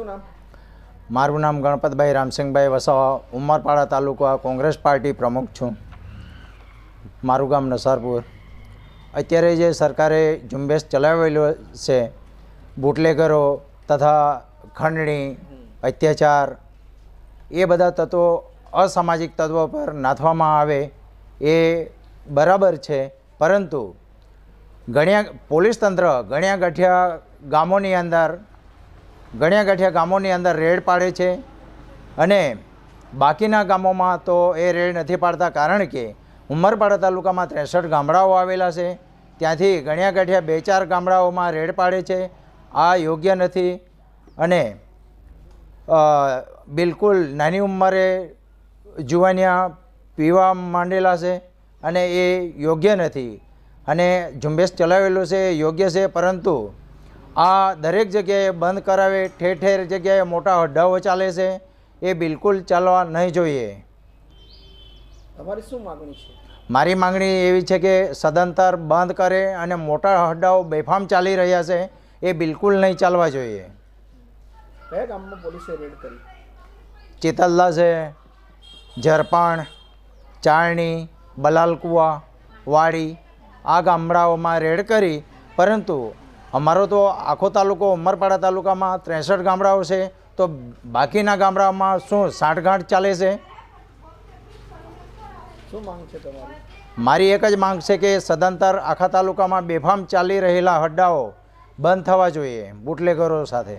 શું નામ? મારું નામ ગણપતભાઈ રામસિંહભાઈ વસાવા, ઉમરપાડા તાલુકા કોંગ્રેસ પાર્ટી પ્રમુખ છું. મારું ગામ નસારપુર. અત્યારે જે સરકારે ઝુંબેશ ચલાવેલો છે, બુટલેગરો તથા ખંડણી, અત્યાચાર, એ બધા તત્વો અસામાજિક તત્વો પર નાથવામાં આવે એ બરાબર છે, પરંતુ ગણ્યા પોલીસ તંત્ર ગણ્યા ગાંઠિયા ગામોની અંદર ગણ્યા ગાંઠિયા ગામોની અંદર રેડ પાડે છે અને બાકીના ગામોમાં તો એ રેડ નથી પાડતા કારણ કે ઉમરપાડા તાલુકામાં ત્રેસઠ ગામડાઓ આવેલા છે. ત્યાંથી ગણ્યા ગાંઠિયા બે ચાર ગામડાઓમાં રેડ પાડે છે. આ યોગ્ય નથી અને બિલકુલ નાની ઉંમરે જુવાનિયા પીવા માંડેલા છે અને એ યોગ્ય નથી અને ઝુંબેશ ચલાવેલું છે યોગ્ય છે, પરંતુ આ દરેક જગ્યાએ બંધ કરાવે ઠેર ઠેર જગ્યાએ મોટા હડ્ડાઓ ચાલે છે એ બિલકુલ ચાલવા નહીં જોઈએ. તમારી શું માગણી છે? મારી માંગણી એવી છે કે સદંતર બંધ કરે અને મોટા હડ્ડાઓ બેફામ ચાલી રહ્યા છે એ બિલકુલ નહીં ચાલવા જોઈએ. કયા ગામમાં પોલીસે રેડ કરી? ચેતલદા છે ઝરપાણ ચારણી બલાલકુવા વાડી આ ગામડાઓમાં રેડ કરી પરંતુ અમારો તો આખો તાલુકો ઉમરપાડા તાલુકામાં ત્રેસઠ ગામડાઓ છે. તો બાકીના ગામડાઓમાં શું સાઠગાંઠ ચાલે છે? શું માંગ છે તમારી? મારી એક જ માંગ છે કે સદંતર આખા તાલુકામાં બેફામ ચાલી રહેલા હડ્ડાઓ બંધ થવા જોઈએ બુટલેગરો સાથે.